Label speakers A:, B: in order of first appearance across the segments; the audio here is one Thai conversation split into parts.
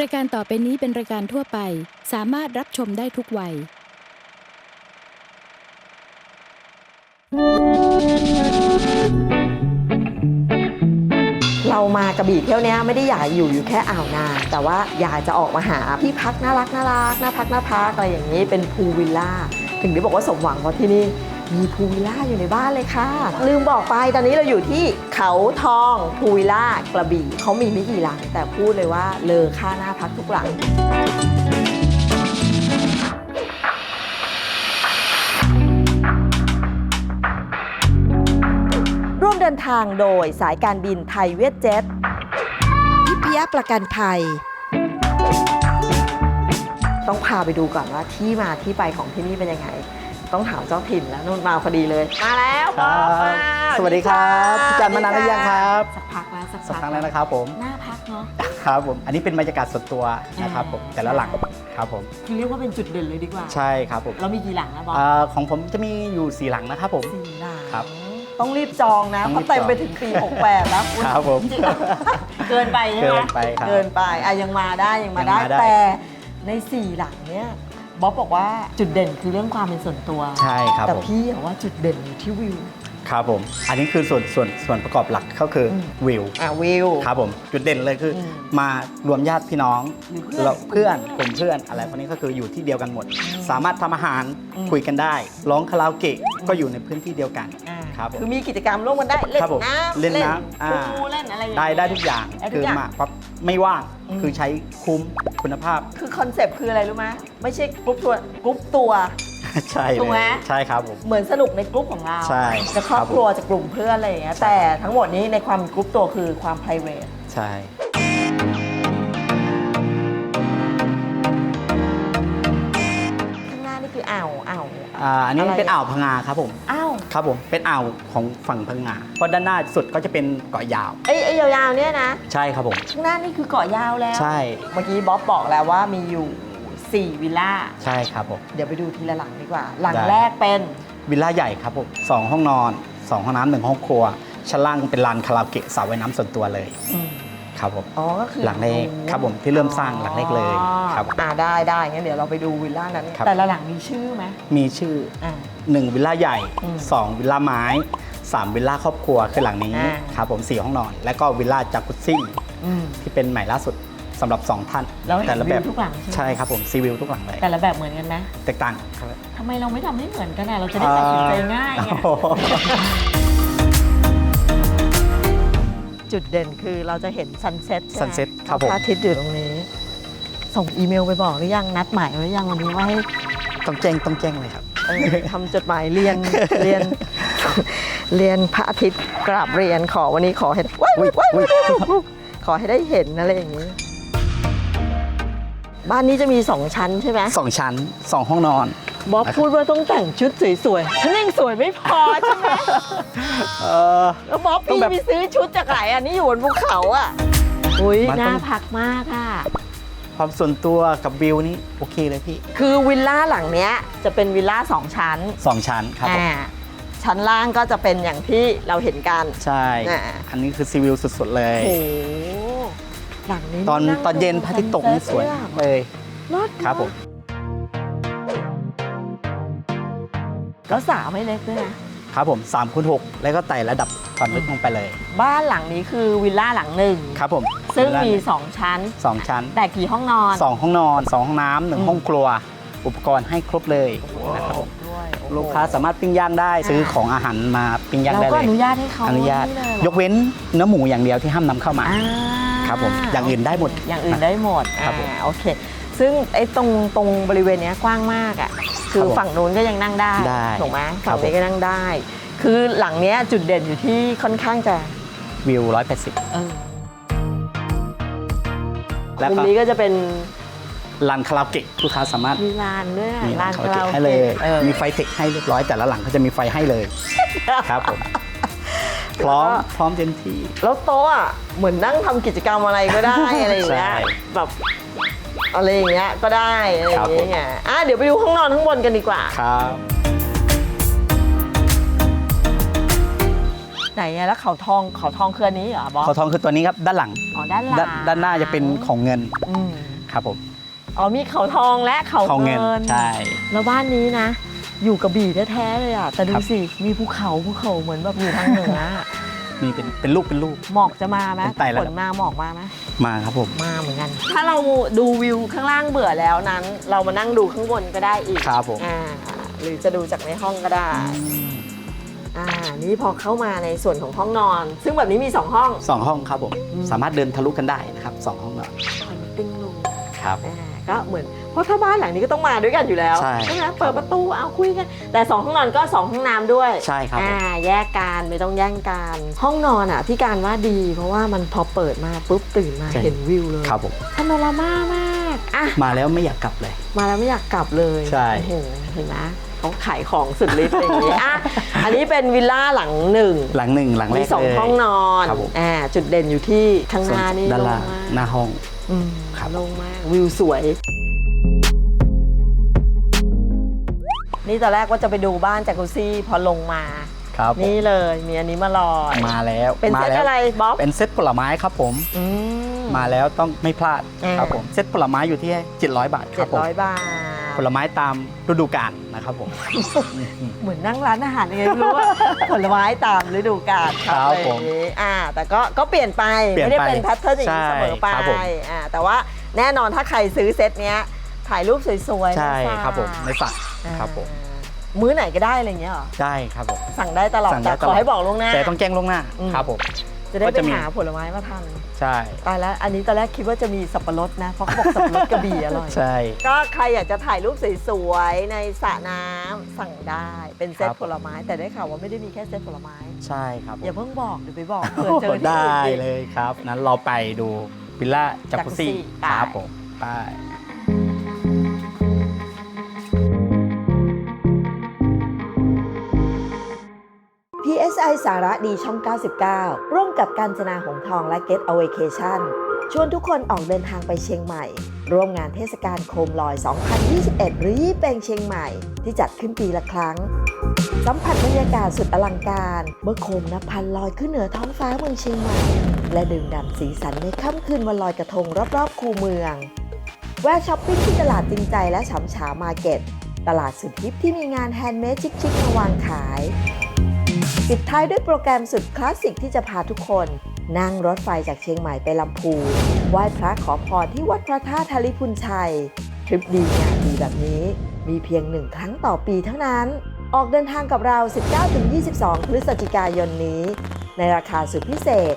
A: รายการต่อไปนี้เป็นรายการทั่วไป สามารถรับชมได้ทุกวัย
B: เรามากระบี่เที่ยวเนี้ยไม่ได้อยากอยู่อยู่แค่อ่าวนางแต่ว่าอยากจะออกมาหาที่พักน่ารักน่ารักน่าพักน่าพักอะไรอย่างนี้เป็นพูลวิลล่า ถึงได้บอกว่าสมหวังเพราะที่นี่ มีพูลวิลล่าอยู่ในบ้านเลยค่ะ ลืมบอกไปตอนนี้เราอยู่ที่เขาทองพูลวิลล่ากระบี่เขามีไม่กี่หลัง แต่พูดเลยว่าเลอค่าหน้าพักทุกหลังร่วมเดินทางโดยสายการบินไทยเวียดเจ็ตทิพยประกันภัย ต้องพาไปดูก่อนว่าที่มาที่ไปของที่นี่เป็นยังไง ต้องถามเจ้าถิ่นแล้วนุ่นมาพอดีเลย มาแล้ว
C: ครับ
B: ป๊อปมา
C: สวัสดีครับพี่จันมานานหรือยังครับ
B: สักพักแล้วสัก
C: สัก
B: พัก
C: ครั้งแล้วนะครับผม
B: หน้าพักเนาะ
C: ครับผม อันนี้เป็นบรรยากาศส่วนตัวนะครับผม
B: อ่า
C: แต่ละหลังครับผม
B: คือเรียกว่าเป็นจุดเด่นเลยดีกว่า
C: ใช่ครับผม
B: เรามีกี่หลังนะบอส
C: อ่าของผมจะมีอยู่สี่หลังนะครับผม
B: สี่หลัง
C: ครับ
B: ต้องรีบจองนะ
C: ต้อง
B: เพ
C: รี
B: ราะ
C: บ
B: เต็ม
C: จอง
B: ไปถึงปี 68 แล้วณ
C: ครับผม
B: จงเหรอเกินไปใช่ไหม
C: เกินไปครับ
B: เกินไปอะยังมาได้ยังมาได้
C: ยังมาได้
B: แต่ในสี่หลังเนี้ย บ๊อบบอกว่าจุดเด่นคือเรื่องความเป็นส่วนตัว
C: ใช่ครับ
B: แต่
C: ผม
B: พี่บอกว่าจุดเด่นอยู่ที่วิว
C: ครับผม อันนี้คือส่วนส่วนส่วนประกอบหลักก็คืออ
B: ม
C: วิว
B: อะวิว
C: ครับผม จุดเด่นเลยคืออ
B: ม
C: มารวมญาติพี่น้อง
B: หรือเพื่อน
C: แล้วเพื่อนกลุ่มเพื่อนอะไรพวกนี้ก็คืออยู่ที่เดียวกันหมด สามารถทำอาหาร
B: อืม
C: คุยกันได้ ร้องคาราโอเกะก็อยู่ในพื้นที่เดียวกัน
B: อ่า
C: ครับผม
B: คือมีกิจกรรมร่วมกันได้ เล่น
C: ครับผม
B: น้ำ
C: เล่นน้ำอ่า
B: พูลเล่นอะไรอย่าง
C: ได้
B: เงี้ย
C: ได้ทุกอย่าง
B: ได้ทุ
C: คื
B: ก
C: อ
B: อย่าง
C: มาปั๊บไม่ว่าง
B: อืม
C: คือใช้คุ้มคุณภาพ
B: คือคอนเซปต์คืออะไรรู้ไหมไม่ใช่กรุ๊ปตัวกรุ๊ปตัว
C: ใช่
B: ถูกไหม
C: เลยใช่ครับผม
B: เหมือนสนุกในกลุ่มของเรา
C: ใช่
B: จะครอบ
C: ครับผม
B: ครัวจะกลุ่มเพื่อนอะไรอย่างเงี้ย
C: ใช่
B: แต่ทั้งหมดนี้ในความกลุ่มตัวคือความ p r i v a t
C: ใช่
B: ข้างหน้านี่คืออ่าวอ่าว
C: อ่าอันนี้
B: อะไร
C: เป็นอ่าวพังงาครับผม
B: อ้าว
C: ครับผมเป็นอ่าวของฝั่งพังงาเพราะด้านหน้าสุดก็จะเป็นเกาะยาว
B: ไอ้ไอ้ยาวๆเนี่ยนะ
C: ใช่ครับผม
B: ข้างหน้านี่คือเกาะยาวแล้ว
C: ใช่
B: เมื่อกี้บ๊อบบอกแล้วว่ามีอยู่ 4 วิลล่า
C: ใช่ครับผม
B: เดี๋ยวไปดูทีละหลังดีกว่า หลัง
C: ได้
B: แรกเป็น
C: วิลล่าใหญ่ครับผมสองห้องนอนสองห้องน้ำหนึ่งห้องครัวชั้นล่างเป็นลานคาราโอเกะสระว่ายน้ำส่วนตัวเลย
B: อืม
C: ครับผม
B: อ๋อก็คือ
C: หลังแรกครับผมที่เริ่มสร้างหลังแรกเลย
B: อ๋อ
C: ครับ
B: อ่าได้ได้งั้นเดี๋ยวเราไปดูวิลล่านั้น
C: ครับ
B: แต่ละหลังมีชื่อไหม
C: มีชื่อ
B: อ่า
C: 1วิลล่าใหญ่
B: อืม
C: 2วิลล่าไม้3วิลล่าครอบครัวคือหลังนี้
B: อ่า
C: ครับผม4ห้องนอน และก็วิลล่าจากุซซี่
B: อืม
C: ที่เป็นใหม่ล่าสุดสำหรับ 2 ท่าน
B: แล้วเห็น
C: แต่ละแบบ
B: วิวทุกหลังใช่ไหม
C: ใช่ครับผมซีวิวทุกหลังเลย
B: แต่ละแบบเหมือนกันไหม
C: แตกต่างครับ
B: ทำไมเราไม่ทำให้เหมือนกันอะเราจะได้ตัดสินใจง่ายไง
C: โอ้โห
B: จุดเด่นคือเราจะเห็นซันเซ็ต
C: Sunset ครับผม
B: พระอาทิตย์อยู่ตรงนี้ ส่งอีเมลไปบอกหรือยังนัดหมายไว้หรือยังวันนี้ว่าให้
C: ต้องแจ้งต้องแจ้งเลยครับ
B: เออทำจดหมายเรียนเรียน เรียนพระอาทิตย์กราบเรียนขอวันนี้ขอให้ว้ายว้ายว้ายว้ายว้ายขอให้ได้เห็นอะไรอย่างนี้ บ้านนี้จะมีสองชั้นใช่ไหม
C: สองชั้นสองห้องนอน
B: บ๊อบพูดว่าต้องแต่งชุดสวยๆฉันยังสวยไม่พอใช่ไหม
C: เออ
B: แล้วบ๊อบ
C: ต้อง
B: พี่
C: แบบ
B: ไปซื้อชุดจากไหนอะนี่อยู่บนภูเขาอะอุ้ย
C: มันต้อง
B: น่าพักมากอะ
C: ความส่วนตัวกับวิวนี่โอเคเลยพี่
B: คือวิลล่าหลังเนี้ยจะเป็นวิลล่าสองชั้น
C: สองชั้นครับผม
B: อ่าชั้นล่างก็จะเป็นอย่างที่เราเห็นกัน
C: ใช่
B: อ่า
C: อันนี้คือซีวิวสุดๆเลย
B: โอ้โหหลังนี้
C: ตอน
B: ง
C: ตอนเย็นพระอาทิตย์ตกนี่สวย
B: เซ็
C: มาก
B: ต
C: เลย
B: เลิศ
C: ครับผม
B: แล้วสาวไม่เล็กด้วยนะ
C: ครับผม3คูณ6แล้วก็ไต่ระดับความลึกลงไปเลย
B: บ้านหลังนี้คือวิลล่าหลังหนึ่ง
C: ครับผม
B: ซึ่งมี
C: ด้าน
B: 2ชั้น
C: สองชั้น
B: แต่กี่ห้องนอน
C: สองห้องนอนสองห้องน้ำหนึ่ง
B: อืม
C: ห้องครัว อุปกรณ์ให้ครบเลยนะครับผม
B: ด้วยโอ้โห
C: ลูกค้าสามารถปิ้งย่างได้ซื้อของอาหารมาปิ้งย่าง
B: เรา
C: ได้
B: ก็
C: เล
B: อยนุญาตให้เขา
C: อนุญาต
B: นี่เลยเหรอย
C: กเว้นเนื้อหมูอย่างเดียวที่ห้ามนำเข้ามา
B: อ่า
C: ครับผมอย่างอื่นได้หมด
B: อย่างอื่นได้หมด
C: ครับผม
B: อ่าโอเค ซึ่งไอ้ตรงตรงบริเวณเนี้ยกว้างมากอะ คือ
C: ครับผม
B: ฝั่งนู้นก็ยังนั่งได้
C: ได้
B: ถูกไหม
C: ครั
B: ฝั่
C: บ
B: งนี้
C: ผม
B: ก็นั่งได้ คือหลังเนี้ยจุดเด่นอยู่ที่ค่อนข้างจะ
C: วิว 180
B: เออ
C: แล้ว
B: มุม
C: ก็
B: นี้ก็จะเป็น
C: ลานคาราโอเกะลูกค้าสามารถ
B: มีลานด้วยอะ
C: มี
B: ลา
C: ลาน
B: น
C: คารา
B: คารา
C: โอ
B: โอ
C: เกะให้เลย
B: เกะเออ
C: มีไฟเทคให้เรียบร้อยแต่ละหลังก็จะมีไฟให้เลยครับผมพร้อม
B: แล้วก็
C: พร้อมเต็มที่
B: แล้วโต๊ะอะเหมือนนั่งทำกิจกรรมอะไรก็ได้ อะไรอย่างเงี้ย
C: ใช่
B: แบบ อะไรอย่างเงี้ยก็ได้อะไรอ
C: ครั
B: ย่า
C: บ
B: งเงี้ยอะเดี๋ยวไปดูห้องนอนข้างบนกันดีกว่า
C: ครับ
B: ไหนอะแล้วเขาทองเขาทองคืออันนี้เหรอบอส
C: เขาทองคือตัวนี้ครับด้านหลัง
B: อ๋อด้านหลัง
C: ด้านด้านหน้าจะเป็นของเงิน
B: อืม
C: ครับผม
B: อ๋อมีเขาทองและเขา
C: ของเงิน
B: เงิน
C: ใช่
B: แล้วบ้านนี้นะ อยู่กระบี่แท้ๆเลยอะแต่ดู
C: ครับ
B: สิมีภูเขาภูเขาเหมือนแบบอยู่ทางเหนืออะ
C: มีเป็นเป็นลูกเป็นลูก
B: หมอกจะมาไหม
C: เป็นไต่ระดั
B: ฝ
C: บ
B: นมาหมอกมาไหม
C: มาครับผม
B: มาเหมือนกัน ถ้าเราดูวิวข้างล่างเบื่อแล้วนั้น เรามานั่งดูข้างบนก็ได้อีก
C: ครับผม
B: อ่าหรือจะดูจากในห้องก็ได้อ่านี่พอเข้ามาในส่วนของห้องนอน ซึ่งแบบนี้มี2ห้อง
C: สองห้องครับผม
B: อืม
C: สามารถเดินทะลุกันได้นะครับสองห้องนอน
B: คอนติ้งรูม
C: ครับ
B: อ่าก็เหมือนเพราะถ้าบ้านหลังนี้ก็ต้องมาด้วยกันอยู่แล้ว
C: ใช่
B: ไหมเปิดประตูเอาคุยกัน แต่2ห้องนอนก็2ห้องน้ำด้วย
C: ใช่ครับผม
B: อ่าแยกกันไม่ต้องแย่งกันห้องนอนอะพี่การว่าดี เพราะว่ามันพอเปิดมาปุ๊บตื่นมา
C: ใช่
B: เห็นวิวเลย
C: ครับผม
B: พาโนรามามากอะ
C: มาแล้วไม่อยากกลับเลย
B: มาแล้วไม่อยากกลับเลย
C: ใช่
B: โอ้โหเห็นไหมเขาขายของสุดฤทธิ์อะไรอย่างนี้อะอันนี้เป็นวิลล่าหลังหนึ่ง
C: หลังหนึ่งหลังแร
B: มี
C: ก
B: สอง
C: เลย
B: ห้องนอน
C: ครับผม
B: อ่าจุดเด่นอยู่ที่ข้างห
C: ส่วน
B: น้านี่
C: ด้าน
B: โล่
C: ล่างง
B: มาก
C: หน้าห้อง
B: อืม
C: ครับ
B: โล่งมากวิวสวย นี่ตอนแรกว่าจะไปดูบ้านจากกุซี่พอลงมา
C: ครับผม
B: นี่เลยมีอันนี้มาลอย
C: มาแล้ว
B: เป็น
C: มา
B: เซต
C: แล้ว
B: อะไรบ๊อบ
C: เป็นเซตผลไม้ครับผม
B: อืม
C: มาแล้วต้องไม่พลาด
B: อ่า
C: ครับผมเซตผลไม้อยู่ที่700 บาทค
B: เจ็
C: รั
B: ด
C: บผม
B: ร้อยบาท
C: ผลไม้ตามฤดูกาลนะครับผม
B: เหมือนนั่งร้านอาหารยังไงไม่รู้ว่า ผลไม้ตามฤดูกาล
C: ครับ
B: อะไรอ
C: ผม
B: ย่างนี้อ่า แต่ก็ก็เปลี่ยนไป
C: เปลี่ยน
B: ไม่ได้
C: ไป
B: เป็นแพทเทิร์นอย่างนี้
C: ใช่
B: เสมอไป
C: ครับผม
B: อ่าแต่ว่าแน่นอนถ้าใครซื้อเซตเนี้ยถ่ายรูปสวยๆ
C: ใช่
B: มาฝาก
C: ครับผมในฝัก
B: อ่า
C: ครับผม
B: มื้อไหนก็ได้อะไรอย่างเงี้ยเหรอ
C: ได้ครับผม
B: สั่งได้ตลอด
C: สั่งได้
B: แต่
C: ต
B: ข
C: ลอ
B: อ
C: ด
B: ให้บอกล่วงหน้า
C: แต่ต้องแจ้งล่วงหน้า
B: อืม
C: ครับผม
B: จะได้
C: ก็
B: ไป
C: จะมี
B: หาผลไม้มาทัน
C: ใช่
B: ตายแล้วอันนี้ตอนแรกคิดว่าจะมีสับปะรดนะ เพราะเขาบอกสับปะรดกระบี่อร่อย
C: ใช่
B: ก็ใครอยากจะถ่ายรูปสวยๆในสระน้ำสั่งได้เป็นเซต
C: ครับ
B: ผลไม้ แต่ได้ข่าวว่าไม่ได้มีแค่เซตผลไม้
C: ใช่ครับผม
B: อย่าเพิ่งบอกเดี๋ยวไปบอกเผื่อเจอที่
C: ได้
B: อื่นอีก
C: เลยครับ นั้นเราไปดูวิลล่าจักรุซี่
B: Jacuzzi ไป
C: ครับผมไป
B: PSI สาระดีช่อง 99 ร่วมกับการจนาหงทองและ Get a w a c a t i o n ชวนทุกคนออกเดินทางไปเชียงใหม่ ร่วมงานเทศกาลโคมลอย 2021 หรือยี่เปงเชียงใหม่ ที่จัดขึ้นปีละครั้ง สัมผัสบรรยากาศสุดอลังการ เมื่อโคมนับพันลอยขึ้นเหนือท้องฟ้าเมืองเชียงใหม่ และดื่มด่ำสีสันในค่ำคืนวันลอยกระทงรอบๆ คูเมือง แวะช้อปปิ้งที่ตลาดจริงใจและฉำฉามาร์เก็ต ตลาดสุดฮิปที่มีงานแฮนด์เมดชิคๆมาวางขาย ปิดท้ายด้วยโปรแกรมสุดคลาสสิกที่จะพาทุกคน นั่งรถไฟจากเชียงใหม่ไปลำพูนไหว้พระขอพรที่วัดพระธาตุทาริพุนชัย ทริปดีงานดีแบบนี้ มีเพียงหนึ่งครั้งต่อปีเท่านั้น ออกเดินทางกับเรา 19-22 พฤศจิกายนนี้ ในราคาสุดพิเศษ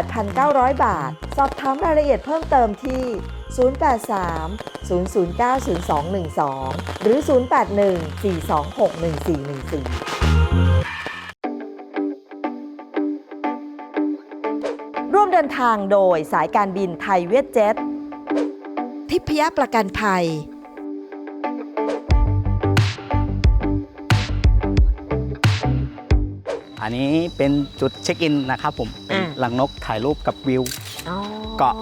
B: 28,900 บาท สอบถามรายละเอียดเพิ่มเติมที่ 083 009 0212 หรือ 081 426 1414 เดินทางโดยสายการบินไทยเวียดเจ็ต ทิพยประกันภัย
C: อันนี้เป็นจุดเช็คอินนะครับผม เป็น
B: อ่า
C: หลังนกถ่ายรูปกับวิว เกาะ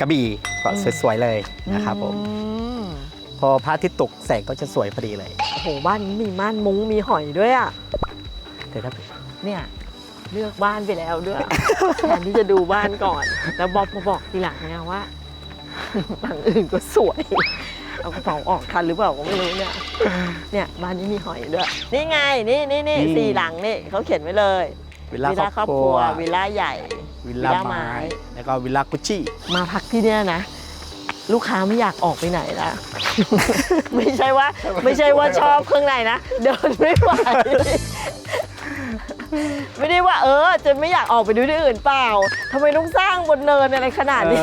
C: กระบี่เกาะ
B: อืม
C: สวยๆเลยนะครับผม
B: อืม
C: พอพระอาทิตย์ตกแสงก็จะสวยพอดีเลย
B: โอ้โหบ้านนี้มีม่านมุ้งมีหอยด้วยอะ
C: แต่ถ้า
B: เนี่ย เลือกบ้านไปแล้วด้วยแทนที่จะดูบ้านก่อน แล้วบ๊อบมาบอกทีหลังไงว่าหลังอื่นก็สวย เอากระเป๋าออกทันหรือเปล่าก็ไม่รู้เนี่ย เนี่ยบ้านนี้มีหอยด้วย นี่ไง นี่นี่นี่
C: นี่
B: สี่หลังนี่เขาเขียนไว้เลย
C: วิลล่า
B: วิลล่า
C: ค
B: ค
C: ร
B: ร
C: อ
B: อ
C: บบค
B: ค
C: รั
B: รั
C: ว
B: ว วิลล่าใหญ่
C: วิลล่า
B: วิลล่าไม้
C: ไม้ แล้วก็วิลล่ากุชชี่
B: มาพักที่เนี่ยนะ ลูกค้าไม่อยากออกไปไหนละ ไม่ใช่ว่า ไม่ใช่ว่าชอบเครื่องในนะ เดินไม่ไหว ไม่ได้ว่าเออจะไม่อยากออกไปดูที่อื่นเปล่าทำไมต้องสร้างบนเนินอะไรขนาดนี้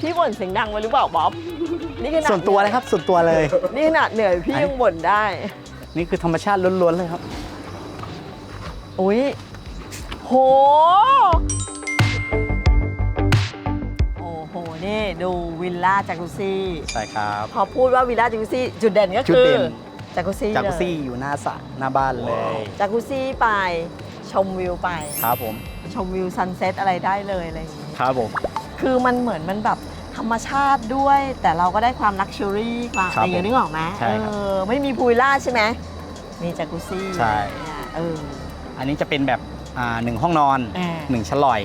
B: พี่บ่นเสียงดังไปหรือเปล่าบ๊อบนี่ขนาด
C: ส่วนตัวเลยครับ ส่วนตัวเลย
B: นี่ขนาดเหนื่อยพี่ยังบ่นได้
C: นี่คือธรรมชาติล้วนๆเลยครับ
B: อุ้ยโห โอ้โห นี่ดูวิลล่าจากุซี่
C: ใช่ครับ
B: พอพูดว่าวิลล่าจากุซี่ จุดเด่นก็
C: จุด
B: คือ
C: เด่น
B: จากุซี่
C: จากุ
B: เลย
C: ซี่อยู่หน้าสระหน้าบ้านเลย
B: จากุซี่ไปชมวิวไป
C: ครับผม
B: ชมวิวซันเซ็ตอะไรได้เลยอะไรอย่างนี้
C: ครับผม
B: คือมันเหมือนมันแบบธรรมชาติด้วย แต่เราก็ได้ความลักชัวรี่ความ
C: ครั
B: อะ
C: บ
B: ไรอย่างนี้นึกออกไหม
C: ใช่ครับ
B: เออไม่มีพูลวิลล่าใช่ไหมมีจากุซี่
C: ใช่
B: เนี่ยเออ
C: อันนี้จะเป็นแบบอ่าหนึ่งห้องนอน
B: อ่า
C: หนึ่งชั้นลอย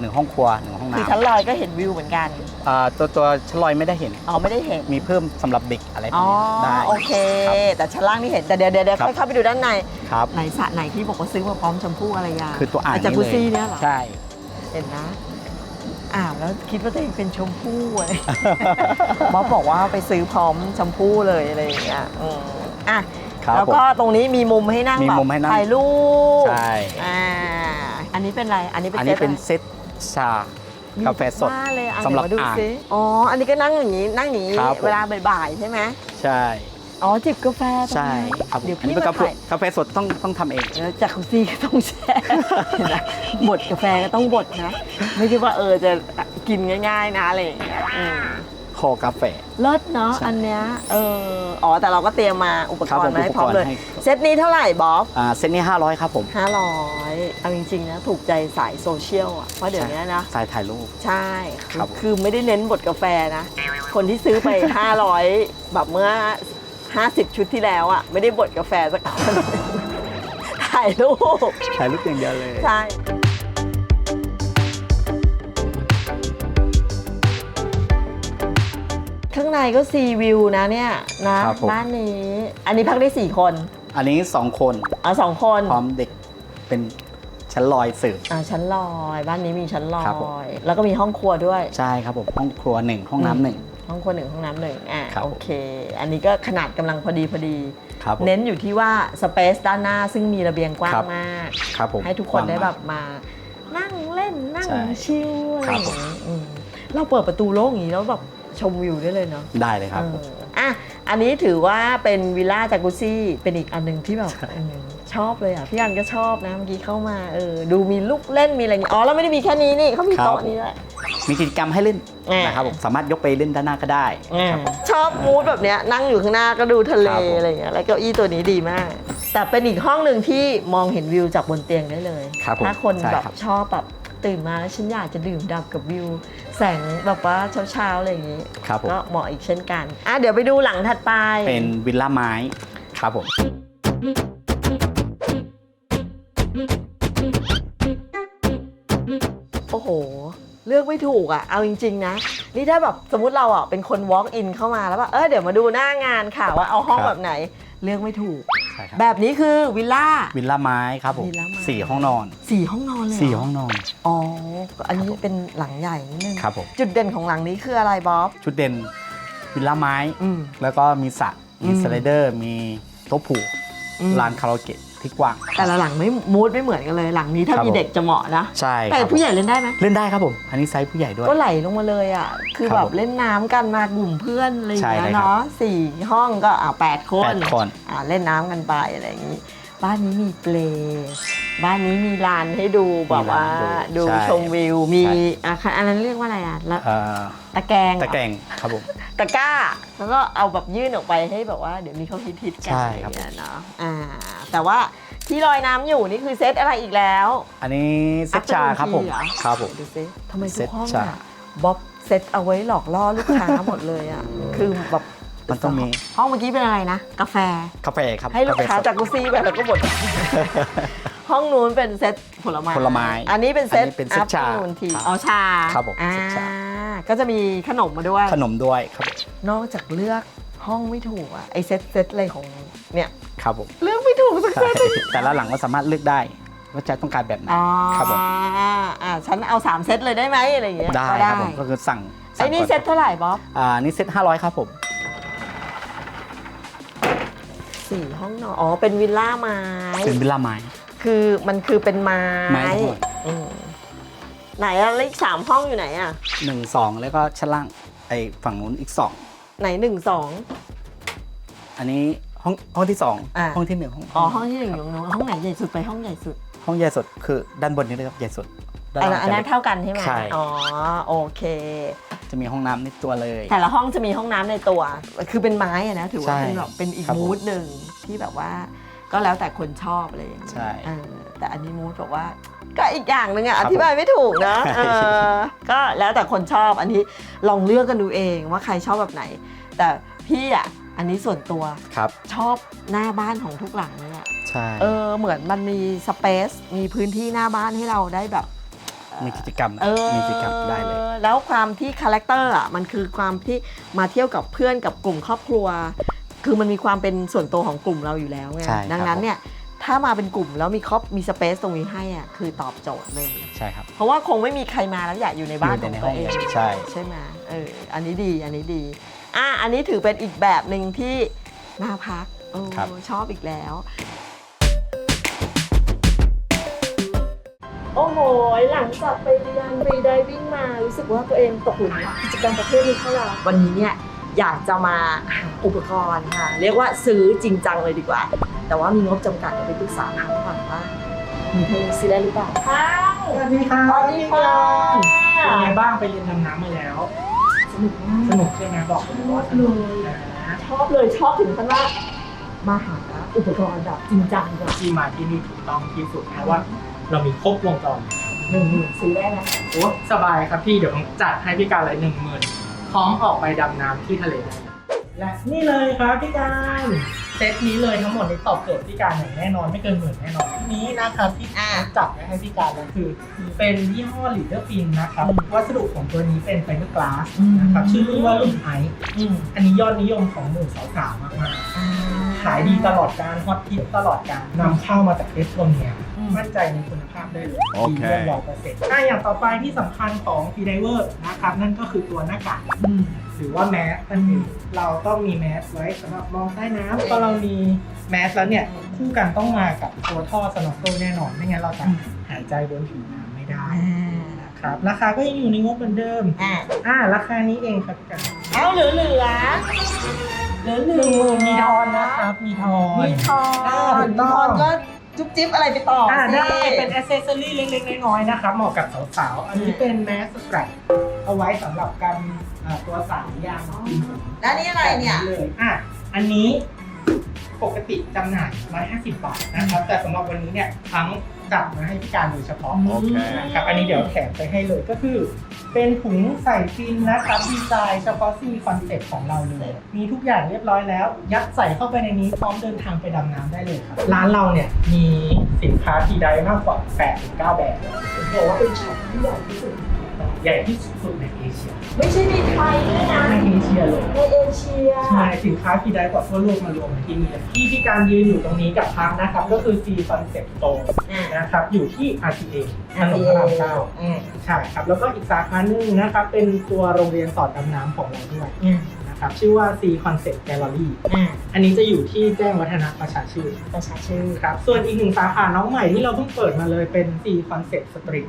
C: หนึ่งห้องครัวหนึ่งห้อง
B: คือ
C: น้ำ
B: ชั้นลอยก็เห็นวิวเหมือนกัน
C: อ่าตัวตัวชั้นลอยไม่ได้เห็น
B: อ๋อไม่ได้เห็น
C: มีเพิ่มสำหรับเด็กอะไรพว
B: อ๋
C: ก
B: อ
C: นี้ได้
B: โอเค
C: ครับ
B: แต่ชั้นล่างนี่เห็น แต่เดี๋ยวเดี๋ยวเดี๋ยว
C: ครับ
B: ค่อยเข้าไปดูด้านใน
C: ครับ
B: ไหนสระไหนที่บอกว่าซื้อมาพร้อมชมพู่อะไรยา
C: คือตัวอ่าง
B: จาก
C: นี้
B: กุ
C: เลย
B: ซี่เนี่ยเหรอ
C: ใช่
B: เห็นนะอ่าวแล้วคิดว่าตัวเองเป็นชมพู่อะบ๊อบบอกว่าไปซื้อพร้อมชมพู่เลยอะไรอย่างเงี้ยอืมอะ
C: ครับ
B: แล้วก็ตรงนี้มีมุมให้นั่ง
C: มี
B: แบบ
C: มุมให้นั่ง
B: ถ่ายรูป
C: ใช่
B: อ่า อันนี้เป็นอะไร อันนี้เป็น
C: อันนี้เป็น
B: ซต
C: เซต ชา
B: อะไร
C: กาแฟสด
B: มีบ้านเลยอะ
C: สำหรับ
B: เดี๋ยวมาดู
C: อ่าง
B: สิอ๋อ อันนี้ก็นั่งอย่างนี้ นั่งอย่างนี้
C: ครับผม
B: เวลาบ่ายๆใช่ไหม
C: ใช่
B: อ๋อ จิบกาแฟตรง
C: ใช่
B: นี้
C: ครับผม
B: เดี๋ยว
C: อัน
B: พี่
C: นี้เป็น
B: มากา
C: แฟ
B: ถ่าย
C: กาแฟสดต้องต้องทำเอง
B: แล้วจากคุซี่ก็ต้องแช่เห็นไหมบดกาแฟก็ต้องบดนะ ไม่ใช่ว่าเออจะกินง่าย ๆ นะอะไรอย่างเงี้ยอืม
C: คอกาแฟ
B: เลิศเนาะ
C: ใช่
B: อันเนี้ยเอออ๋อแต่เราก็เตรียมมาอุป
C: ครั
B: ก
C: บ
B: ร
C: ผ
B: ณ์
C: ม
B: มาให้พร้อม
C: อุปกรณ์
B: เลย
C: ให้
B: เซตนี้เท่าไหร่บ๊อบ
C: อ่าเซตนี้ 500 ครับผม
B: 500เอาจริงๆนะถูกใจสายโซเชียลอะ เพราะเดี๋ยวนี้นะ
C: สายถ่ายรูป
B: ใช่
C: ครับ
B: คือไม่ได้เน้นบดกาแฟนะ คนที่ซื้อไป 500 แบบเมื่อ 50 ชุดที่แล้วอะ ไม่ได้บดกาแฟสักคนถ่ายรูป
C: ถ่ายรูปอย่างเดียวเลย
B: ใช่ ข้างในก็ซีวิวนะเนี่ยนะครับ
C: ผม
B: บ้านนี้ อันนี้พักได้4คน
C: อันนี้ 2 คน
B: เอาสองคน
C: พร้อมเด็กเป็นชั้นลอยสืบ
B: อ่าชั้นลอย บ้านนี้มีชั้นลอ
C: ครับผม
B: ย แล้วก็มีห้องครัวด้วย
C: ใช่ครับผมห้องครัวหนึ่งห้องน้ำหนึ่ง
B: ห้องครัวหนึ่งห้องน้ำหนึ่งอ่า
C: ครับผม
B: โอเค อันนี้ก็ขนาดกำลังพอดีพอดี
C: ครับผม
B: เน้นอยู่ที่ว่าสเปซด้านหน้าซึ่งมีระเบียงกว้าง
C: ครับ
B: มาก
C: ครับผม
B: ให้ทุกคนได้แบบมา นั่งเล่นนั่ง
C: ใช่
B: ชิลอะไร
C: ครั
B: อบย่าง
C: ผม
B: เงี้ยอืมเราเปิดประตูโล่งอย่างนี้แล้วแบบ ชมวิวได้เลยเนาะ
C: ได้เลยครับผม
B: เอออะอันนี้ถือว่าเป็นวิลล่าจากุซี่เป็นอีกอันหนึ่งที่แบบ
C: ใช่
B: เออชอบเลยอะพี่อันก็ชอบนะเมื่อกี้เข้ามาเออดูมีลูกเล่นมีอะไรอย่างงี้อ๋อแล้วไม่ได้มีแค่นี้นี่เขามีโต๊ะนี้ด้วย
C: มีกิจกรรมให้เล่น
B: อ่าน
C: นะครับผมสามารถยกไปเล่นด้านหน้าก็ได้ครับผม
B: ชอบมูดแบบเนี้ยนั่งอยู่ข้างหน้าก็ดูทะเล
C: ครับผม
B: อะไรอย่างเงี้ยแล้วเก้าอี้ตัวนี้ดีมาก แต่เป็นอีกห้องหนึ่งที่มองเห็นวิวจากบนเตียงได้เลย
C: ครับผม
B: ถ้าคน
C: ใช่
B: แบบ
C: ครับ
B: ชอบแบบตื่นมาแล้วฉันอยากจะดื่มด่ำกับวิว แสงแบบว่าเช้าๆอะไรอย่างงี้
C: ครับผม
B: ก็เหมาะอีกเช่นกันอะเดี๋ยวไปดูหลังถัดไป
C: เป็นวิลล่าไม้ครับผม
B: โอ้โห เลือกไม่ถูกอะ เอาจริง ๆ นะ นี่ถ้าแบบสมมติเราอะเป็นคน walk in เข้ามาแล้วว่าเออเดี๋ยวมาดูหน้างานค่ะว่าเอาห้อง
C: ครับ
B: แบบไหน เลือกไม่ถูก
C: ใช่ครับ
B: แบบนี้คือวิลล่า
C: วิลล่าไม้ครับผม
B: วิลล่าไม้
C: สี่ห้องนอน
B: สี่ห้องนอนเลยเร
C: สี่ห้องนอน
B: อ๋อ อันนี้เป็นหลังใหญ่นิดนึง
C: ครับผม
B: จุดเด่นของหลังนี้คืออะไรบ๊อบ
C: ชุดเด่นวิลล่าไม้
B: อืม
C: แล้วก็มีสระมี
B: อืม
C: สไลเดอร์ มีโต๊ะผูก
B: อืม
C: ลานคาราโอเกะ ที่กว้าง
B: แต่ละหลังไม่มูดไม่เหมือนกันเลยหลังนี้ถ้า
C: ครับ
B: มี
C: ผม
B: เด็กจะเหมาะนะ
C: ใช่
B: แต่
C: ครับ
B: ผู้ใหญ่เล่นได้ไหม
C: เล่นได้ครับผม อันนี้ไซส์ผู้ใหญ่ด้วย
B: ก็ไหลลงมาเลยอะ คือ
C: ครับ
B: แบบ
C: ผม
B: เล่นน้ำกันมากลุ่มเพื่อนอะไรอย่าง
C: ใช่
B: เงี้
C: เลย
B: ย
C: ครับ
B: เนาะสี่ห้องก็อ่าแปดคน
C: แปดคน
B: อ่าเล่นน้ำกันไปอะไรอย่างนี้ บ้านนี้มีเปลบ้านนี้มีลานให้ดูแบบว่า
C: มีลาน
B: ดู
C: ดูใช่
B: ชมวิว มี
C: ใช่
B: อะอันนั้นเรียกว่าอะไรอะแล้ว
C: เอ่อ
B: ตะแกรงเหรอ
C: ตะแกรงครับผม
B: ตะกร้า แล้วก็เอาแบบยื่นออกไปให้แบบว่า เดี๋ยวนี้เขาฮิตๆกัน
C: ใช่
B: อะไรอ
C: ครับ
B: ย่างเงี้ยเนาะอ่า แต่ว่าที่ลอยน้ำอยู่นี่คือเซตอะไรอีกแล้ว
C: อันนี้เซตชาครับผม
B: Afternoon tea เหรอ
C: ครับผม
B: ดูซิทำไมทุ
C: เซ็
B: ก
C: ต
B: ห้อง
C: จ้ะ
B: อะบ๊อบเซตเอาไว้หลอกล่อลูกค้าหมดเลยอะคือแบบ
C: มันต้องมี
B: ห้องเมื่อกี้เป็นอะไรนะ กาแฟ
C: กาแฟครับ
B: ให้ลูกค้า
C: แฟสด
B: จากกุซี่ไปแล้วก็หมด ห้องนู้นเป็นเซตผลไม้
C: ผลไม้
B: อันนี้เป็นเซต
C: อันนี้เป็นเซตชา
B: Afternoon tea
C: ครับ
B: อ๋อชา
C: ครับผม
B: อ่า
C: เซตชา
B: ก็จะมีขนมมาด้วย
C: ขนมด้วยครับผม
B: นอกจากเลือกห้องไม่ถูกอะไอเซตเซตอะไรของเนี่ย
C: ครับผม
B: เลือกไม่ถูกสัก
C: ใช่
B: เซต
C: แต่ละหลังก็สามารถเลือกได้ว่าจะต้องการแบบไหน
B: อ๋อ
C: ครับผม
B: อ่าฉันเอาสามเซตเลยได้ไหมอะไรอย่างเงี้ย
C: ได้
B: ก็
C: ครับผมก็คือสั่ง
B: ไอ้นี่
C: สั่งก่
B: เซตเท่าไหร่บ๊อบ
C: อ่านี่เซต500 ครับผม
B: สี่ห้องนอนอ๋อเป็นวิลล่าไม้
C: เป็นวิลล่าไม้
B: คือมันคือเป็นไม้
C: ไม้ทั้งหมด
B: อืมไหนอะเลขสามห้องอยู่ไหนอะ
C: หนึ่งสองแล้วก็ชั้นล่างไอ้ฝั่งนู้นอีกสอง
B: ไหนหนึ่งสอง
C: อันนี้ห้องห้องที่สอง
B: อ่า
C: ห้องที่หนึ่งห้อง
B: อ๋อห้องที่หนึ่งอยู่ตรงนู้นห้องไหนใหญ่สุดไปห้องใหญ่สุด
C: ห้องใหญ่สุดคือด้านบนนี้เลยครับใหญ่สุด ด้าน
B: อัน
C: ล่า
B: นั้น
C: ง
B: อัน
C: จะ
B: นั้น
C: เล็ก
B: เท่ากันใช่ไหม
C: ใช่
B: อ๋อโอเค
C: จะมีห้องน้ำในตัวเลย
B: แต่ละห้องจะมีห้องน้ำในตัว คือเป็นไม้อะนะถือว่า
C: ใช่
B: เป็นแบบเป็นอีก
C: ครับผม
B: มูดหนึ่งที่แบบว่าก็แล้วแต่คนชอบอะไรอย่างเงี้ย
C: ใช่
B: เออแต่อันนี้มูดแบบว่า ก็อีกอย่างหนึ่งอะ
C: ครั
B: อบธิบายไม่ถูกนะ
C: ใช่
B: เออก็แล้วแต่คนชอบอันนี้ลองเลือกกันดูเองว่าใครชอบแบบไหน แต่พี่อะอันนี้ส่วนตัว
C: ครับ
B: ชอบหน้าบ้านของทุกหลังเลยอะ
C: ใช่
B: เออเหมือนมันมีสเปซมีพื้นที่หน้าบ้านให้เราได้แบบ
C: มีกิจกรรม
B: เออ
C: มีกิจกรรมได้เลย
B: แล้วความที่คาแรคเตอร์อะมันคือความที่มาเที่ยวกับเพื่อนกับกลุ่มครอบครัว คือมันมีความเป็นส่วนตัวของกลุ่มเราอยู่แล้วไง
C: ใช่ครับ
B: ดังนั้นเนี่ยถ้ามาเป็นกลุ่มแล้วมีครอบมีสเปซตรงนี้ให้อะคือตอบโจทย์เลย
C: ใช่ครับ
B: เพราะว่าคงไม่มีใครมาแล้วอยากอยู่ในบ้านของตัวเอง
C: อยู่ในห้องใช่
B: ใช่ไหมเอออันนี้ดีอันนี้ดีอะอันนี้ถือเป็นอีกแบบหนึ่งที่น่าพักโอ้
C: ครับ
B: ชอบอีกแล้ว โอ้โห หลังจากไปเรียนฟรีไดวิ่งมา รู้สึกว่าตัวเองตกหลุมรักกิจกรรมประเภทนี้เข้าแล้ววันนี้เนี่ยอยากจะมาหาอุปกรณ์ค่ะ เรียกว่าซื้อจริงจังเลยดีกว่า แต่ว่ามีงบจำกัดเดี๋ยวไปปรึกษาพังก่อนว่ามีเธอซื้อได้หรือเปล่าพัง
D: สวัสดีค่ะ
B: สวัสดีค่ะ
D: เป็นไงบ้างไปเรียนดำน้ำมาแล้ว
B: สนุกมาก
D: สนุกใช่ไหมบอกเลยว่าสนุกนะ
B: ชอบเลยชอบถึงขั้นว่ามาหาอุปกรณ์แบบจริงจังแบบ
D: ที่มาที่นี่ถูกต้องที่สุดเพราะว่า เรามีครบวงจร
B: หนึ่งหมื่นซื้อได้นะ
D: โอ้สบายครับพี่เดี๋ยวผมจัดให้พี่การเลยหนึ่งหมื่นพร้อมออกไปดำน้ำที่ทะเลได้เลยและนี่เลยครับพี่การเซตนี้เลยทั้งหมดนี้ตอบโจทย์พี่การอย่างแน่นอนไม่เกินหมื่นแน่นอนที่นี้นะครับที่จัดไว้ให้พี่การแล้วคือ เป็นยี่ห้อลีเดอร์ฟินนะครับวัสดุของตัวนี้เป็นไฟเบอร์กลาสนะครับชื่อรุ่นว่ารุ่นไอ
B: อืม
D: อันนี้ยอดนิยมของหมู่สาวๆมากๆขายดีตลอดการฮอตฮิตตลอดการนำเข้ามาจากเอสโตเนีย
B: อื ม
D: มั่นใจในคุณภาพได้เลย
C: โอเค
D: ดีร้อยเปอร์เซ็นต์อะอย่างต่อไปที่สำคัญของฟีไดเวอร์นะครับ นั่นก็คือตัวหน้ากาก
B: อืม
D: หรือว่าแมสนั่นเองเราต้องมีแมสไว้สำหรับมองใต้น้ำพอเรามีแมสแล้วเนี่ย คู่กันต้องมากับตัวท่อสโนว์เกิลแน่นอน ไม่งั้นเราจะหายใจบนผิวน้ำไม่ได้นะครับ ราคาก็ยังอยู่ในงบเหมือนเดิม
B: อ่า
D: อ่า ราคานี้เองครับพี่กัน
B: เอาเหลือเหลือเหลือหนึ่งหมื่น
D: มีทอนนะครับ มีทอน
B: มีทอ
D: อ่านถูก
B: มี
D: ต้อง
B: ทอนก็ จุ๊บจิ๊บอะไรไปต่อ
D: อ่า
B: สิ
D: ได้เป็นอ c เซสซอรี่เล็กๆน้อยๆนะครับเหมาะกับสาวๆ อันนี้เป็นแมสสแตรปเอาไว้สำหรับการอ่าตัวสายยางกินผม
B: แล้วนี่อะไรเนี่ย
D: เลยอะอันนี้ ปกติจำหน่าย 150 บาทนะครับ แต่สำหรับวันนี้เนี่ยทั้งจัดมาให้พี่การโดยเฉพาะ
C: โอเค
D: นะครับ อันนี้เดี๋ยวแถมไปให้เลยก็คือ เป็นถุงใส่ฟินนะครับดีไซน์เฉพาะซีคอนเซ็ปต์ของเราเลย มีทุกอย่างเรียบร้อยแล้ว ยัดใส่เข้าไปในนี้พร้อมเดินทางไปดำน้ำได้เลยครับ ร้านเราเนี่ยมีสินค้าทีไดมากกว่า8-9แบรนด์
B: บอกว่าเป็นช็อปที่ใหญ่ที่สุด
D: ใหญ่ที่สุดในเอเชีย
B: ไม่ใช่ในไทยด้วยนะ
D: ในเอเชียเลย
B: ในเอเชีย
D: ใช่สินค้าทีไดกว่าทั่วโลกมารวมกันที่นี่เลยที่ที่การยืนอยู่ตรงนี้กับพักนะครับ ก็คือ C Concept Store
B: อ่า
D: นะครับ อยู่ที่ RTA ถนนพระรามเก้า
B: อืม
D: ใช่ครับ แล้วก็อีกสาขาหนึ่งนะครับ เป็นตัวโรงเรียนสอนดำน้ำของเราด้วย
B: อืม
D: นะครับ ชื่อว่า C Concept Gallery
B: อ่า
D: อันนี้จะอยู่ที่แจ้งวัฒนะประชาชื่น
B: ประชาชื่อ
D: ครับ ส่วนอีกหนึ่งสาขาน้องใหม่ที่เราเพิ่งเปิดมาเลยเป็น C Concept Street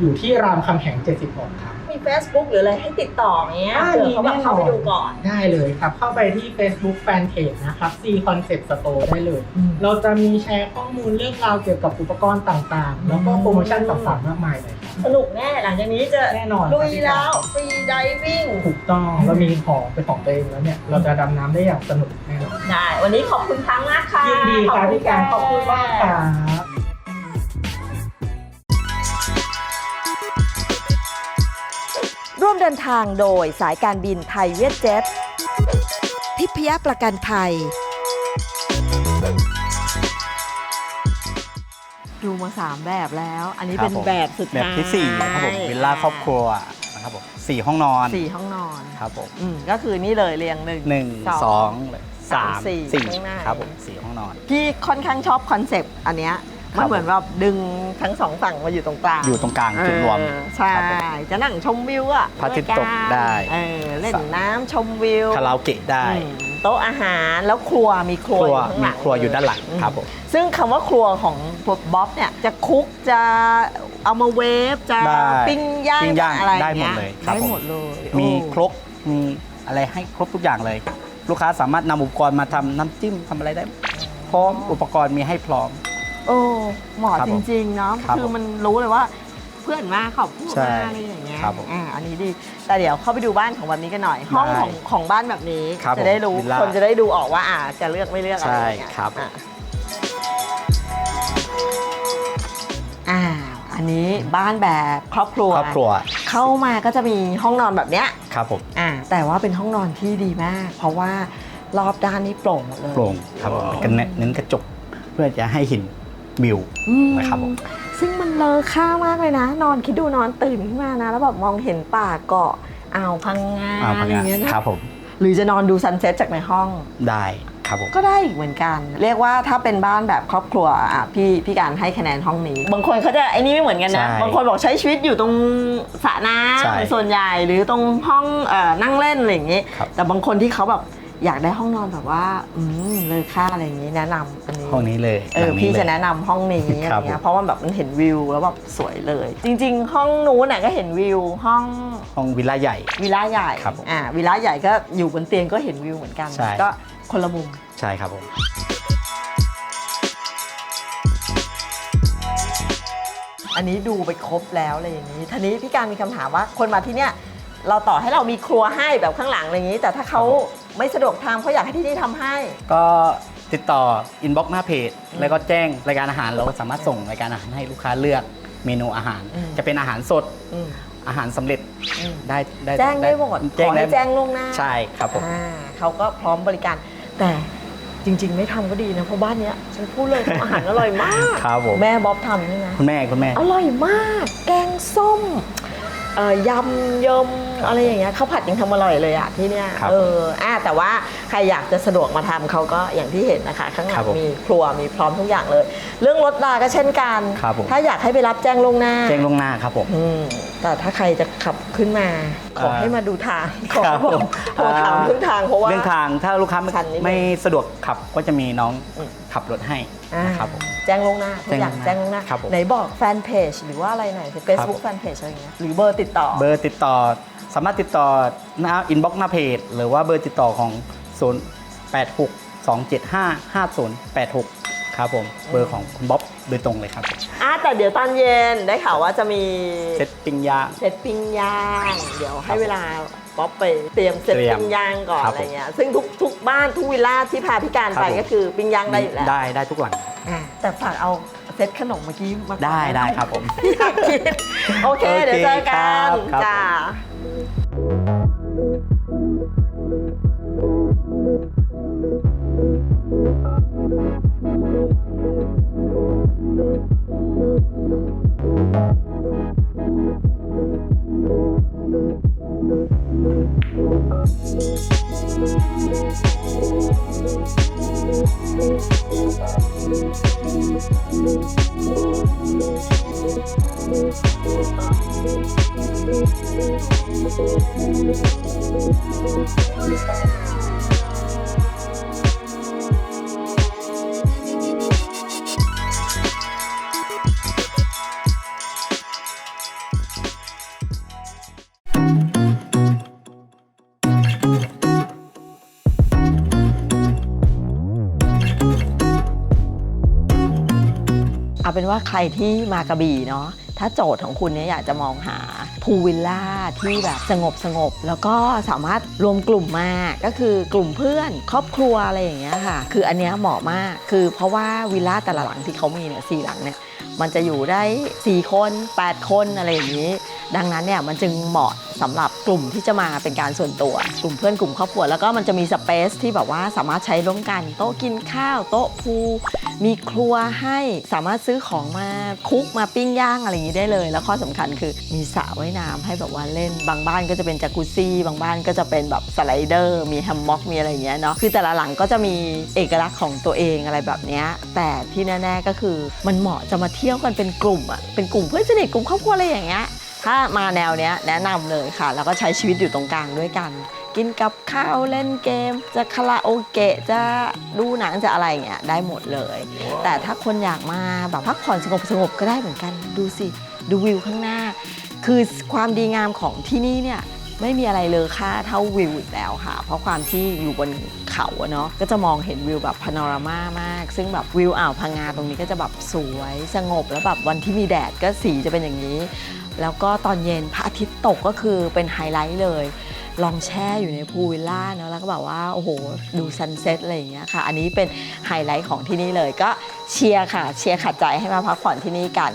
D: อยู่ที่รามคำแหง 76 ครับ
B: มี Facebook หรืออะไรให้ติดต่อไหมอะ
D: อ่า
B: เผื่อเขาแบบ
D: มีแน่นอน
B: เข้าไปดูก่อน
D: ได้เลยครับ เข้าไปที่ Facebook Fanpage นะครับ C Concept Store ได้เลย
B: อืม
D: เราจะมีแชร์ข้อมูลเรื่องราวเกี่ยวกับอุปกรณ์ต่างๆ แล้วก็โปรโมชั่นต่างๆมากมายเลยครับ
B: สนุกแน่หลังจากนี้จะ
D: แน่นอน
B: ลุยแล้วฟรีไดวิ่ง
D: ถูกต้องเรามีของเป็นของตัวเองแล้วเนี่ย เราจะดำน้ำได้อย่างสนุกแน่นอน
B: ได้ วันนี้ขอบคุณทั้งมากค่ะ
D: ยินดีครับพี่การขอบคุณมากครับ
B: วมเดินทางโดยสายการบินไทยเวียดเจ็ต ทิพยประกันภัย ดูมาสามแบบแล้ว อันนี้เป็น
C: ครับผม
B: แบบสุด
C: แบบ
B: ท้าย
C: ที่สี่นะครับผมวิลล่าครอบครัวนะครับผมสี่ห้องนอน
B: สี่ห้องนอน
C: ครับผม
B: อืมก็คือนี่เลยเรียงหนึ่ง
C: หนึ่งสองเลยสาม
B: สี่
C: สี่
B: ข้างหน้า
C: ครับผมสี่ห้องนอน
B: พี่ค่อนข้างชอบคอนเซปต์อันเนี้ย
C: ครั
B: มัน
C: บ
B: เหมือนแบบดึงทั้งสองฝั่งมาอยู่ตรงกลาง
C: อยู่ตรงกลางจุดรวม
B: เออใช่
C: ครับผม
B: จะนั่งชมวิวอะ
C: พระอาทิตย์ตกได้
B: เออเล่นน้ำชมวิว
C: คาราโอเกะได้
B: อืมโต๊ะอาหารแล้วครัวมีครัว
C: ครัว
B: อยู่ข้างห
C: มี
B: ลัง
C: ครัวอยู่ด้านหลัง
B: อืม
C: ครับผม
B: ซึ่งคำว่าครัวของบ๊อบเนี่ยจะคุกจะเอามาเวฟจะ
C: ได้
B: ปิ้งย่าง
C: ปิ้งย่าง
B: อะไร
C: ได้หมด
B: งี้
C: เลยครับ
B: ได้
C: ผม
B: หมดเลย
C: มี
B: โอ้
C: ครกมีอะไรให้ครบทุกอย่างเลย ลูกค้าสามารถนำอุปกรณ์มาทำน้ำจิ้มทำอะไรได้ พร้อมอุปกรณ์มีให้พร้อม
B: โอ้เหมาะ
C: ครับ
B: จ
C: ผม
B: ริงๆเนาะ
C: ครับ
B: คือ
C: ผม
B: มันรู้เลยว่า เพื่อนมากขอบคุณ
C: ใช่
B: มากอะไรอย่างเงี้ย
C: ครับผม
B: อ่าอันนี้ดี แต่เดี๋ยวเข้าไปดูบ้านของแบบนี้กันหน่อย ห้อง
C: ได้
B: ของของบ้านแบบนี้
C: ครับ
B: จะได้รู้
C: ผมวิลล่า
B: คนจะได้ดูออกว่าอ่าจะเลือกไม่เลือกอะไร
C: ใช่
B: อย่างเงี้ย
C: ครับ
B: อะอ่าอันนี้บ้านแบบครอบครัว
C: ครอบครัว
B: เข้ามาก็จะมีห้องนอนแบบเนี้ย
C: ครับผม
B: อ่าแต่ว่าเป็นห้องนอนที่ดีมาก เพราะว่ารอบด้านนี่โปร่งหมดเลย
C: โปร่งครับผมกันเน้นกระจกเพื่อจะให้เห็น วิว
B: อืม
C: นะครับผม
B: ซึ่งมันเลอค่ามากเลยนะ นอนคิดดูนอนตื่นขึ้นมานะ แล้วแบบมองเห็นป่าเกาะอ่าวพังงา
C: อ่าพั
B: อะ
C: ง
B: ไรอย่าง
C: งา
B: เงี้ยนะครับ
C: ผม
B: หรือจะนอนดูซันเซ็ตจากในห้อง
C: ได้ครับผม
B: ก็ได้อีกเหมือนกัน เรียกว่าถ้าเป็นบ้านแบบครอบครัวอะพี่พี่การให้คะแนนห้องนี้ บางคนเขาจะไอ้นี่ไม่เหมือนกันนะ
C: ใช่
B: บางคนบอกใช้ชีวิตอยู่ตรงสระน้
C: ใช่ำ
B: ส่วนใหญ่หรือตรงห้องเอ่อนั่งเล่นอะไรอย่างงี้
C: ครับ
B: แต่บางคนที่เขาแบบ อยากได้ห้องนอนแบบว่า อืมเลยค่าอะไรอย่างงี้แนะนำอันนี้
C: ห้องนี้เลย
B: เออ
C: หลัง
B: พี่
C: ลย
B: จะแนะนำห้องนี้อะไร
C: ครับ
B: เงี้
C: ผ
B: ย
C: ม
B: เพราะว่าแบบมันเห็นวิวแล้วแบบสวยเลย จริง ๆ ห้องนู้นน่ะก็เห็นวิวห้อง
C: ห้องวิลล่าใหญ่
B: วิลล่าใหญ่
C: ครับผม
B: อ่าวิลล่าใหญ่ก็อยู่บนเตียงก็เห็นวิวเหมือนกัน
C: ใช่
B: ก็คนละมุม
C: ใช่ครับผม
B: อันนี้ดูไปครบแล้วอะไรอย่างนี้ ทีนี้พี่การมีคำถามว่าคนมาที่เนี่ยเราต่อให้เรามีครัวให้แบบข้างหลังอะไรอย่างนี้ แต่ถ้าเขา ไม่สะดวกทำเขาอยากให้ที่นี่ทำให้
C: ก็ติดต่ออินบ็อกซ์หน้าเพจ แล้วก็แจ้งรายการอาหารเราสามารถส่งรายการอาหารให้ลูกค้าเลือกเมนูอาหาร
B: อืม
C: จะเป็นอาหารสด
B: อืม
C: อาหารสำเร็จ
B: อืม
C: ได้ได้
B: แจ้งได้หมดขอให้แจ้งล่วงหน้า
C: ใช่ครับผม
B: อ่าเขาก็พร้อมบริการ แต่จริง ๆ ไม่ทำก็ดีนะ เพราะบ้านเนี้ยฉันพูดเลยทำอาหารอร่อยมาก
C: ครับผม
B: แม่บ๊อบทำใช่ไหม
C: คุณแม่คุณแม่
B: อร่อยมาก แกงส้ม เอ่อยำเยมอะไรอย่างเงี้ยข้าวผัดยังทำอร่อยเลยอะที่เนี้ย
C: ครับ
B: เอออ่าแต่ว่าใครอยากจะสะดวกมาทำเขาก็อย่างที่เห็นนะคะ ข้างหลั
C: ครั
B: ง
C: บผม
B: มีครัวมีพร้อมทุกอย่างเลย เรื่องรถลาก็เช่นกัน
C: ครับผม
B: ถ้าอยากให้ไปรับแจ้งล่วงหน้า
C: แจ้งล่วงหน้าครับผม
B: อืมแต่ถ้าใครจะขับขึ้นมา ขอ
C: อ่า
B: ให้มาดูทางขอ
C: ครับ
B: บอก
C: ผม
B: ขอถามเรื่องทางเพราะว่า
C: เรื่องทางถ้าลูกค้าไม่
B: ชันนิดนึง
C: ไม่สะดวกขับก็จะมีน้อง
B: อืม
C: ขับรถให้
B: อ่า
C: นะครับผม
B: แจ้งล่วงหน้าทุกอย่าง
C: แจ้
B: แจ้
C: ง
B: ง
C: ล่
B: ล่
C: ว
B: ว
C: ง
B: ง
C: ห
B: ห
C: น้า
B: น้า
C: ครับผม
B: ไหนบอกแฟนเพจหรือว่าอะไรหน่อย Facebook แฟนเพจอะไรอย่างเงี้ยหรือเบอร์ติดต่อ
C: เบอร์ติดต่อสามารถติดต่อหน้าอินบ็อกซ์หน้าเพจ หรือว่าเบอร์ติดต่อของ 0 8 6 2 7 5 5 0 8 6 ครับผม เบอร์ของคุณบ๊อบโดยตรงเลยครับ
B: อะแต่เดี๋ยวตอนเย็นได้ข่าวว่าจะมี
C: เซตปิ้งย่าง
B: เซตปิ้งย่าง เดี๋ยวให้เวลา ป๊อปไปเตรียมเซต
C: เตรียม
B: ปิ้งย่างก่อน
C: ครับ
B: อะไรเงี้ยซึ่งทุกทุกบ้านทุกวิลล่าที่พาพี่การไป
C: ครับผม
B: ก็คือปิ้งย่างได้อยู่แล้ว
C: ได้ได้ทุกหลัง
B: อะแต่ฝากเอาเซตขนมเมื่อกี้มาก่อน
C: ได้ได้ครับผม
B: อยากกินโอเค เดี๋ยวเจอกัน
C: โอเคครับครับ
B: จ้า เอาเป็นว่าใครที่มากระบี่เนาะถ้าโจทย์ของคุณเนี่ยอยากจะมองหา พูลวิลล่าที่แบบสงบสงบแล้วก็สามารถรวมกลุ่มมาก็คือกลุ่มเพื่อนครอบครัวอะไรอย่างเงี้ยค่ะ คืออันเนี้ยเหมาะมาก คือเพราะว่าวิลล่าแต่ละหลังที่เขามีเนี่ยสี่หลังเนี่ยมันจะอยู่ได้ 4 คน 8 คนอะไรอย่างนี้ ดังนั้นเนี่ยมันจึงเหมาะ สำหรับกลุ่มที่จะมาเป็นการส่วนตัว กลุ่มเพื่อนกลุ่มครอบครัวแล้วก็มันจะมีสเปซที่แบบว่าสามารถใช้ร่วมกัน โต๊ะกินข้าวโต๊ะพูมีครัวให้สามารถซื้อของมาคุกมาปิ้งย่างอะไรอย่างนี้ได้เลย แล้วข้อสำคัญคือมีสระว่ายน้ำให้แบบว่าเล่นบางบ้านก็จะเป็นจากุซี่บางบ้านก็จะเป็นแบบสไลเดอร์ มีแฮมม็อกมีอะไรอย่างเงี้ยเนาะคือแต่ละหลังก็จะมีเอกลักษณ์ของตัวเองอะไรแบบเนี้ยแต่ที่แน่ๆก็คือมันเหมาะจะมาเที่ยวกันเป็นกลุ่มอะเป็นกลุ่มเพื่อนสนิทกลุ่มครอบครัวอะไรอย่างเงี้ย ถ้ามาแนวเนี้ยแนะนำเลยค่ะ แล้วก็ใช้ชีวิตอยู่ตรงกลางด้วยกัน กินกับข้าวเล่นเกม จะคาราโอเกะจะดูหนังจะอะไรเงี้ยได้หมดเลย แต่ถ้าคนอยากมาแบบพักผ่อนสงบสงบๆก็ได้เหมือนกันดูสิดูวิวข้างหน้า คือความดีงามของที่นี่เนี่ยไม่มีอะไรเลอค่าเท่าวิวอีกแล้วค่ะ เพราะความที่อยู่บนเขาอะเนาะก็จะมองเห็นวิวแบบพาโนรามามาก ซึ่งแบบวิวอ่าวพังงาตรงนี้ก็จะแบบสวยสงบแล้วแบบวันที่มีแดดก็สีจะเป็นอย่างนี้ แล้วก็ตอนเย็นพระอาทิตย์ตกก็คือเป็นไฮไลท์เลย ลองแช่อยู่ในพูลวิลล่าเนาะแล้วก็แบบว่าโอ้โหดูซันเซ็ตอะไรอย่างเงี้ยค่ะ อันนี้เป็นไฮไลท์ของที่นี่เลยก็เชียร์ค่ะ เชียร์ขัดใจให้มาพักผ่อนที่นี่กัน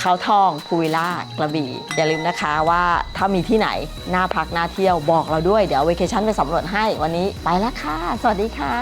B: เขาทองพูวิลล่ากระบี่ อย่าลืมนะคะว่าถ้ามีที่ไหนน่าพักน่าเที่ยวบอกเราด้วย เดี๋ยวเวเคชั่นไปสำรวจให้วันนี้ไปแล้วค่ะ สวัสดีค่ะ